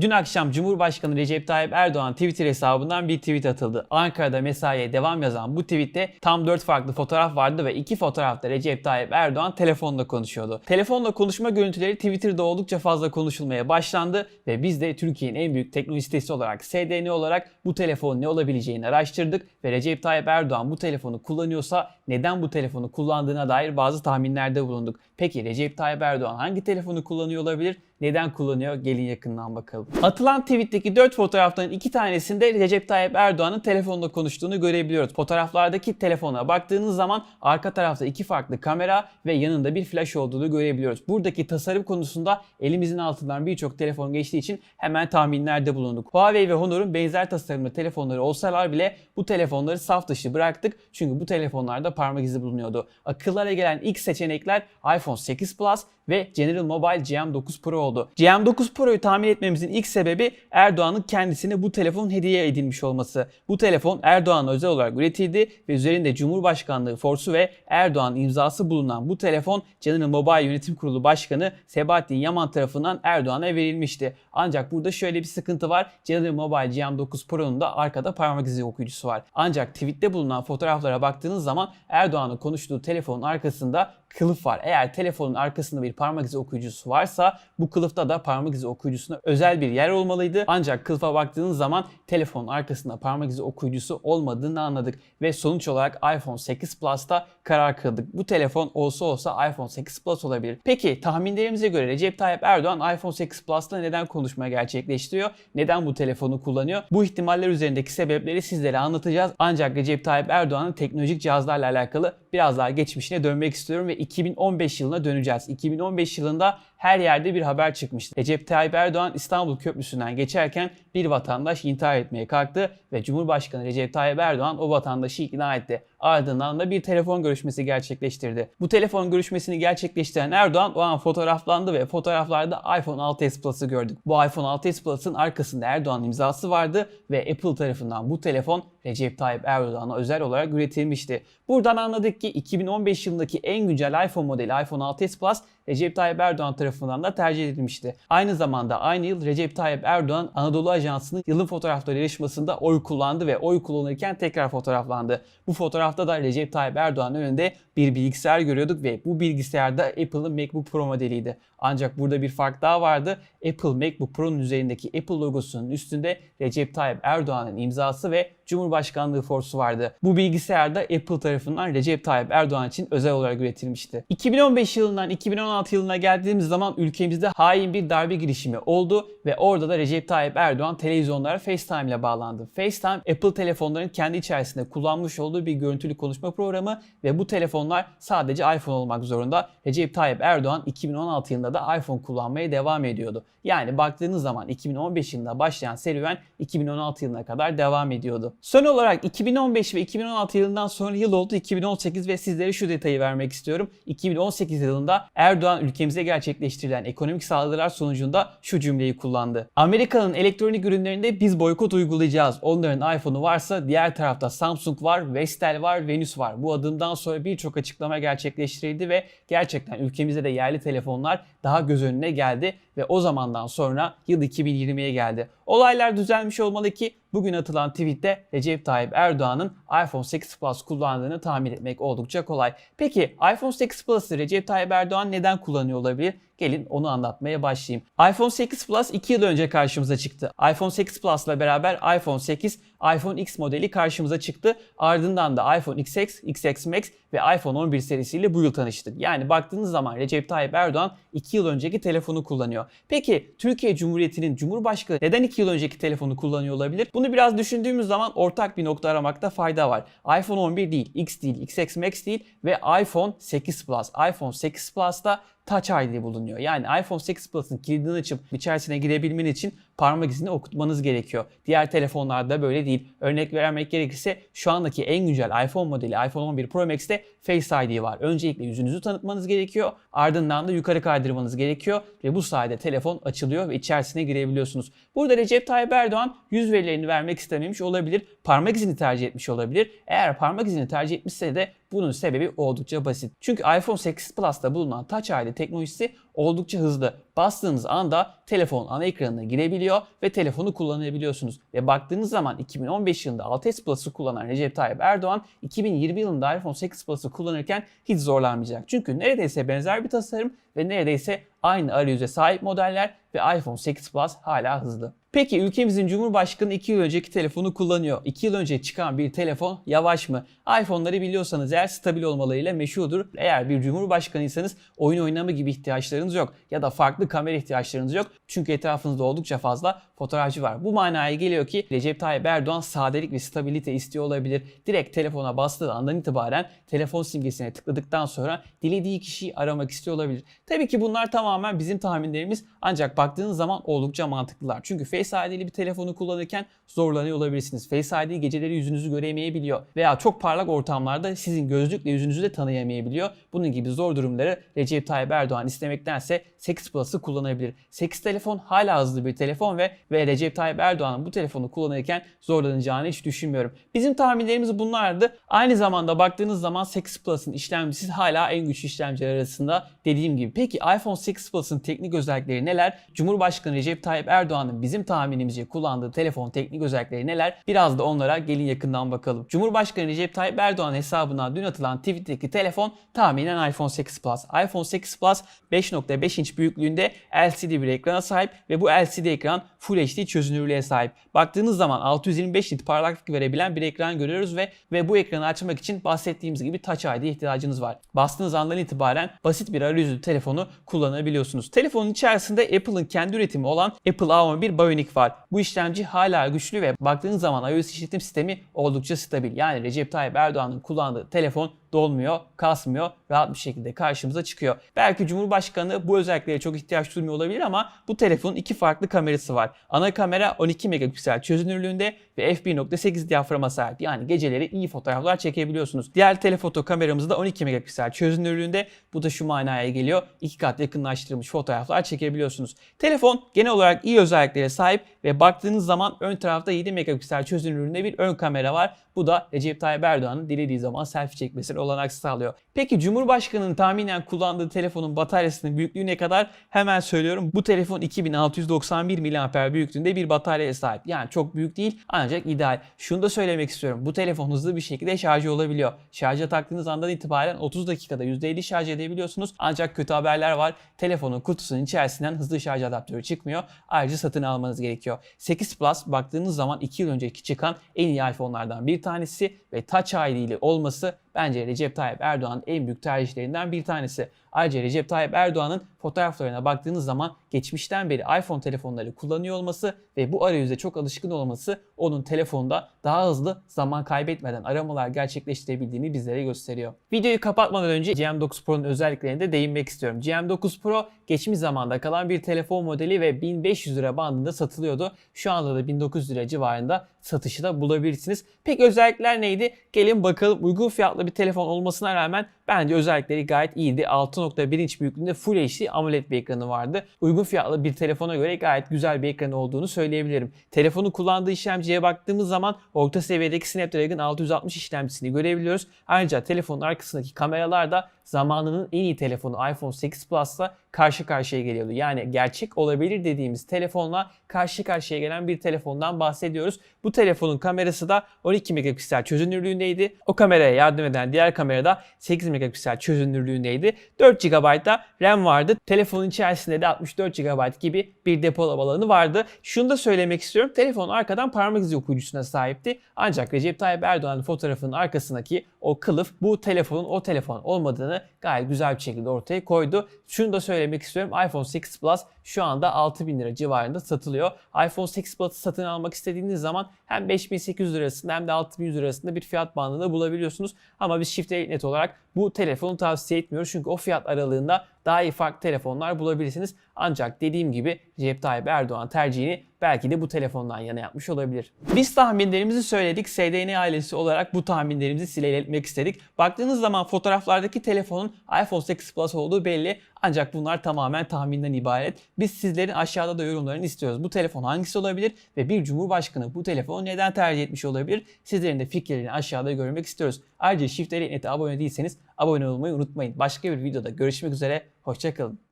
Dün akşam Cumhurbaşkanı Recep Tayyip Erdoğan Twitter hesabından bir tweet atıldı. Ankara'da mesaiye devam yazan bu tweette tam 4 farklı fotoğraf vardı ve iki fotoğrafta Recep Tayyip Erdoğan telefonla konuşuyordu. Telefonla konuşma görüntüleri Twitter'da oldukça fazla konuşulmaya başlandı ve biz de Türkiye'nin en büyük teknoloji sitesi olarak SDN olarak bu telefonun ne olabileceğini araştırdık ve Recep Tayyip Erdoğan bu telefonu kullanıyorsa neden bu telefonu kullandığına dair bazı tahminlerde bulunduk. Peki Recep Tayyip Erdoğan hangi telefonu kullanıyor olabilir? Neden kullanıyor? Gelin yakından bakalım. Atılan tweetteki 4 fotoğraftan 2 tanesinde Recep Tayyip Erdoğan'ın telefonla konuştuğunu görebiliyoruz. Fotoğraflardaki telefona baktığınız zaman arka tarafta iki farklı kamera ve yanında bir flash olduğunu görebiliyoruz. Buradaki tasarım konusunda elimizin altından birçok telefon geçtiği için hemen tahminlerde bulunduk. Huawei ve Honor'un benzer tasarımlı telefonları olsalar bile bu telefonları saf dışı bıraktık. Çünkü bu telefonlarda parmak izi bulunuyordu. Akıllara gelen ilk seçenekler iPhone 8 Plus ve General Mobile GM9 Pro oldu. GM9 Pro'yu tahmin etmemizin ilk sebebi Erdoğan'ın kendisine bu telefonun hediye edilmiş olması. Bu telefon Erdoğan'a özel olarak üretildi ve üzerinde Cumhurbaşkanlığı forsu ve Erdoğan imzası bulunan bu telefon General Mobile Yönetim Kurulu Başkanı Sebahattin Yaman tarafından Erdoğan'a verilmişti. Ancak burada şöyle bir sıkıntı var. General Mobile GM9 Pro'nun da arkada parmak izi okuyucusu var. Ancak tweette bulunan fotoğraflara baktığınız zaman Erdoğan'ın konuştuğu telefonun arkasında kılıf var. Eğer telefonun arkasında bir parmak izi okuyucusu varsa bu kılıfta da parmak izi okuyucusuna özel bir yer olmalıydı. Ancak kılıfa baktığınız zaman telefonun arkasında parmak izi okuyucusu olmadığını anladık ve sonuç olarak iPhone 8 Plus'ta karar kıldık. Bu telefon olsa olsa iPhone 8 Plus olabilir. Peki tahminlerimize göre Recep Tayyip Erdoğan iPhone 8 Plus'ta neden konuşma gerçekleştiriyor? Neden bu telefonu kullanıyor? Bu ihtimaller üzerindeki sebepleri sizlere anlatacağız. Ancak Recep Tayyip Erdoğan'ın teknolojik cihazlarla alakalı biraz daha geçmişine dönmek istiyorum ve 2015 yılına döneceğiz. 2015 yılında her yerde bir haber çıkmıştı. Recep Tayyip Erdoğan İstanbul Köprüsü'nden geçerken bir vatandaş intihar etmeye kalktı ve Cumhurbaşkanı Recep Tayyip Erdoğan o vatandaşı ikna etti. Ardından da bir telefon görüşmesi gerçekleştirdi. Bu telefon görüşmesini gerçekleştiren Erdoğan o an fotoğraflandı ve fotoğraflarda iPhone 6s Plus'ı gördük. Bu iPhone 6s Plus'ın arkasında Erdoğan imzası vardı ve Apple tarafından bu telefon Recep Tayyip Erdoğan'a özel olarak üretilmişti. Buradan anladık ki 2015 yılındaki en güncel iPhone modeli iPhone 6s Plus Recep Tayyip Erdoğan tarafından da tercih edilmişti. Aynı zamanda aynı yıl Recep Tayyip Erdoğan Anadolu Ajansı'nın yılın fotoğrafları yarışmasında oy kullandı ve oy kullanırken tekrar fotoğraflandı. Bu fotoğrafta da Recep Tayyip Erdoğan'ın önünde bir bilgisayar görüyorduk ve bu bilgisayarda Apple'ın MacBook Pro modeliydi. Ancak burada bir fark daha vardı. Apple MacBook Pro'nun üzerindeki Apple logosunun üstünde Recep Tayyip Erdoğan'ın imzası ve Cumhurbaşkanlığı forsu vardı. Bu bilgisayar da Apple tarafından Recep Tayyip Erdoğan için özel olarak üretilmişti. 2015 yılından 2016 yılına geldiğimiz zaman ülkemizde hain bir darbe girişimi oldu ve orada da Recep Tayyip Erdoğan televizyonlara FaceTime ile bağlandı. FaceTime Apple telefonların kendi içerisinde kullanmış olduğu bir görüntülü konuşma programı ve bu telefonlar sadece iPhone olmak zorunda. Recep Tayyip Erdoğan 2016 yılında da iPhone kullanmaya devam ediyordu. Yani baktığınız zaman 2015 yılında başlayan serüven 2016 yılına kadar devam ediyordu. Son olarak 2015 ve 2016 yılından sonra yıl oldu 2018 ve sizlere şu detayı vermek istiyorum. 2018 yılında Erdoğan ülkemize gerçekleştirilen ekonomik saldırılar sonucunda şu cümleyi kullandı. Amerika'nın elektronik ürünlerinde biz boykot uygulayacağız. Onların iPhone'u varsa diğer tarafta Samsung var, Vestel var, Venus var. Bu adımdan sonra birçok açıklama gerçekleştirildi ve gerçekten ülkemizde de yerli telefonlar daha göz önüne geldi ve o zamandan sonra yıl 2020'ye geldi. Olaylar düzelmiş olmalı ki bugün atılan tweette Recep Tayyip Erdoğan'ın iPhone 8 Plus kullandığını tahmin etmek oldukça kolay. Peki iPhone 8 Plus'ı Recep Tayyip Erdoğan neden kullanıyor olabilir? Gelin onu anlatmaya başlayayım. iPhone 8 Plus 2 yıl önce karşımıza çıktı. iPhone 8 Plus ile beraber iPhone 8, iPhone X modeli karşımıza çıktı. Ardından da iPhone XS, XS Max ve iPhone 11 serisiyle bu yıl tanıştık. Yani baktığınız zaman Recep Tayyip Erdoğan 2 yıl önceki telefonu kullanıyor. Peki Türkiye Cumhuriyeti'nin Cumhurbaşkanı neden 2 yıl önceki telefonu kullanıyor olabilir? Bunu biraz düşündüğümüz zaman ortak bir nokta aramakta fayda var. iPhone 11 değil, X değil, XS Max değil ve iPhone 8 Plus. iPhone 8 Plus'ta Touch ID bulunuyor. Yani iPhone 8 Plus'ın kilidini açıp içerisine girebilmen için parmak izini okutmanız gerekiyor. Diğer telefonlarda böyle değil. Örnek vermek gerekirse şu andaki en güncel iPhone modeli iPhone 11 Pro Max'te Face ID var. Öncelikle yüzünüzü tanıtmanız gerekiyor. Ardından da yukarı kaydırmanız gerekiyor ve bu sayede telefon açılıyor ve içerisine girebiliyorsunuz. Burada Recep Tayyip Erdoğan yüz verilerini vermek istememiş olabilir. Parmak izini tercih etmiş olabilir. Eğer parmak izini tercih etmişse de bunun sebebi oldukça basit. Çünkü iPhone 8 Plus'ta bulunan Touch ID teknolojisi oldukça hızlı. Bastığınız anda telefon ana ekranına girebiliyor ve telefonu kullanabiliyorsunuz. Ve baktığınız zaman 2015 yılında 6s Plus'ı kullanan Recep Tayyip Erdoğan 2020 yılında iPhone 8 Plus'ı kullanırken hiç zorlanmayacak. Çünkü neredeyse benzer bir tasarım ve neredeyse aynı arayüze sahip modeller ve iPhone 8 Plus hala hızlı. Peki ülkemizin Cumhurbaşkanı 2 yıl önceki telefonu kullanıyor. 2 yıl önce çıkan bir telefon yavaş mı? iPhone'ları biliyorsanız eğer stabil olmalarıyla meşhurdur. Eğer bir Cumhurbaşkanıysanız oyun oynama gibi ihtiyaçlarınız yok. Ya da farklı kamera ihtiyaçlarınız yok. Çünkü etrafınızda oldukça fazla fotoğrafçı var. Bu manaya geliyor ki Recep Tayyip Erdoğan sadelik ve stabilite istiyor olabilir. Direkt telefona bastığı andan itibaren telefon simgesine tıkladıktan sonra dilediği kişiyi aramak istiyor olabilir. Tabii ki bunlar tamamen bizim tahminlerimiz ancak baktığınız zaman oldukça mantıklılar. Çünkü Face ID'li bir telefonu kullanırken zorlanıyor olabilirsiniz. Face ID geceleri yüzünüzü göremeyebiliyor veya çok parlak ortamlarda sizin gözlükle yüzünüzü de tanıyamayabiliyor. Bunun gibi zor durumları Recep Tayyip Erdoğan istemektense 8 Plus'ı kullanabilir. 8 telefon hala hızlı bir telefon ve ve Recep Tayyip Erdoğan'ın bu telefonu kullanırken zorlanacağını hiç düşünmüyorum. Bizim tahminlerimiz bunlardı. Aynı zamanda baktığınız zaman 8 Plus'ın işlemcisi hala en güçlü işlemciler arasında dediğim gibi. Peki iPhone 8 Plus'ın teknik özellikleri neler? Cumhurbaşkanı Recep Tayyip Erdoğan'ın bizim tahminimizce kullandığı telefon teknik özellikleri neler? Biraz da onlara gelin yakından bakalım. Cumhurbaşkanı Recep Tayyip Erdoğan hesabına dün atılan tweet'teki telefon tahminen iPhone 8 Plus. iPhone 8 Plus 5.5 inç büyüklüğünde LCD bir ekrana sahip ve bu LCD ekran Full HD çözünürlüğe sahip. Baktığınız zaman 625 nit parlaklık verebilen bir ekran görüyoruz ve ve bu ekranı açmak için bahsettiğimiz gibi Touch ID ihtiyacınız var. Bastığınız andan itibaren basit bir arayüzlü telefonu kullanabiliyorsunuz. Telefonun içerisinde Apple'ın kendi üretimi olan Apple A11 Bionic var. Bu işlemci hala güçlü ve baktığınız zaman iOS işletim sistemi oldukça stabil. Yani Recep Tayyip Erdoğan'ın kullandığı telefon dolmuyor, kasmıyor, rahat bir şekilde karşımıza çıkıyor. Belki Cumhurbaşkanı bu özelliklere çok ihtiyaç duymuyor olabilir ama bu telefonun iki farklı kamerası var. Ana kamera 12 megapiksel çözünürlüğünde ve f1.8 diyaframa sahip. Yani geceleri iyi fotoğraflar çekebiliyorsunuz. Diğer telefoto kameramız da 12 megapiksel çözünürlüğünde. Bu da şu manaya geliyor. iki kat yakınlaştırılmış fotoğraflar çekebiliyorsunuz. Telefon genel olarak iyi özelliklere sahip ve baktığınız zaman ön tarafta 7 megapiksel çözünürlüğünde bir ön kamera var. Bu da Recep Tayyip Erdoğan'ın dilediği zaman selfie çekmesine olanak sağlıyor. Peki Cumhurbaşkanı'nın tahminen kullandığı telefonun bataryasının büyüklüğü ne kadar? Hemen söylüyorum. Bu telefon 2691 mAh büyüklüğünde bir bataryaya sahip. Yani çok büyük değil ancak ideal. Şunu da söylemek istiyorum. Bu telefon hızlı bir şekilde şarj olabiliyor. Şarja taktığınız andan itibaren 30 dakikada %50 şarj edebiliyorsunuz. Ancak kötü haberler var. Telefonun kutusunun içerisinden hızlı şarj adaptörü çıkmıyor. Ayrıca satın almanız gerekiyor. 8 Plus baktığınız zaman 2 yıl önceki çıkan en iyi iPhone'lardan bir tanesi ve Touch ID ile olması bence Recep Tayyip Erdoğan'ın en büyük tercihlerinden bir tanesi. Ayrıca Recep Tayyip Erdoğan'ın fotoğraflarına baktığınız zaman geçmişten beri iPhone telefonları kullanıyor olması ve bu arayüze çok alışkın olması onun telefonda daha hızlı zaman kaybetmeden aramalar gerçekleştirebildiğini bizlere gösteriyor. Videoyu kapatmadan önce GM9 Pro'nun özelliklerine de değinmek istiyorum. GM9 Pro geçmiş zamanda kalan bir telefon modeli ve 1500 lira bandında satılıyordu. Şu anda da 1900 lira civarında satışı da bulabilirsiniz. Peki özellikler neydi? Gelin bakalım uygun fiyatlı bir telefon olmasına rağmen bence özellikleri gayet iyiydi. 6.1 inç büyüklüğünde Full HD AMOLED bir ekranı vardı. Uygun fiyatlı bir telefona göre gayet güzel bir ekranı olduğunu söyleyebilirim. Telefonu kullandığı işlemciye baktığımız zaman orta seviyedeki Snapdragon 660 işlemcisini görebiliyoruz. Ayrıca telefonun arkasındaki kameralar da zamanının en iyi telefonu iPhone 8 Plus'la karşı karşıya geliyordu. Yani gerçek olabilir dediğimiz telefonla karşı karşıya gelen bir telefondan bahsediyoruz. Bu telefonun kamerası da 12 megapiksel çözünürlüğündeydi. O kameraya yardım eden diğer kamera da 8 megapiksel çözünürlüğündeydi. 4 GB da RAM vardı. Telefonun içerisinde de 64 GB gibi bir depolama alanı vardı. Şunu da söylemek istiyorum. Telefon arkadan parmak izi okuyucusuna sahipti. Ancak Recep Tayyip Erdoğan'ın fotoğrafının arkasındaki o kılıf bu telefonun o telefon olmadığını gayet güzel bir şekilde ortaya koydu. Şunu da söylemek istiyorum. iPhone 8 Plus şu anda 6000 lira civarında satılıyor. iPhone 8 Plus'ı satın almak istediğiniz zaman hem 5800 lirasında hem de 6100 lirasında bir fiyat bandında bulabiliyorsunuz. Ama biz Shift Net olarak bu telefonu tavsiye etmiyoruz. Çünkü o fiyat aralığında daha iyi farklı telefonlar bulabilirsiniz. Ancak dediğim gibi Recep Tayyip Erdoğan tercihini belki de bu telefondan yana yapmış olabilir. Biz tahminlerimizi söyledik. SDN ailesi olarak bu tahminlerimizi sileletmek istedik. Baktığınız zaman fotoğraflardaki telefonun iPhone 8 Plus olduğu belli. Ancak bunlar tamamen tahminden ibaret. Biz sizlerin aşağıda da yorumlarını istiyoruz. Bu telefon hangisi olabilir ve bir cumhurbaşkanı bu telefonu neden tercih etmiş olabilir? Sizlerin de fikirlerini aşağıda görmek istiyoruz. Ayrıca Shift Net'e abone değilseniz abone olmayı unutmayın. Başka bir videoda görüşmek üzere. Hoşçakalın.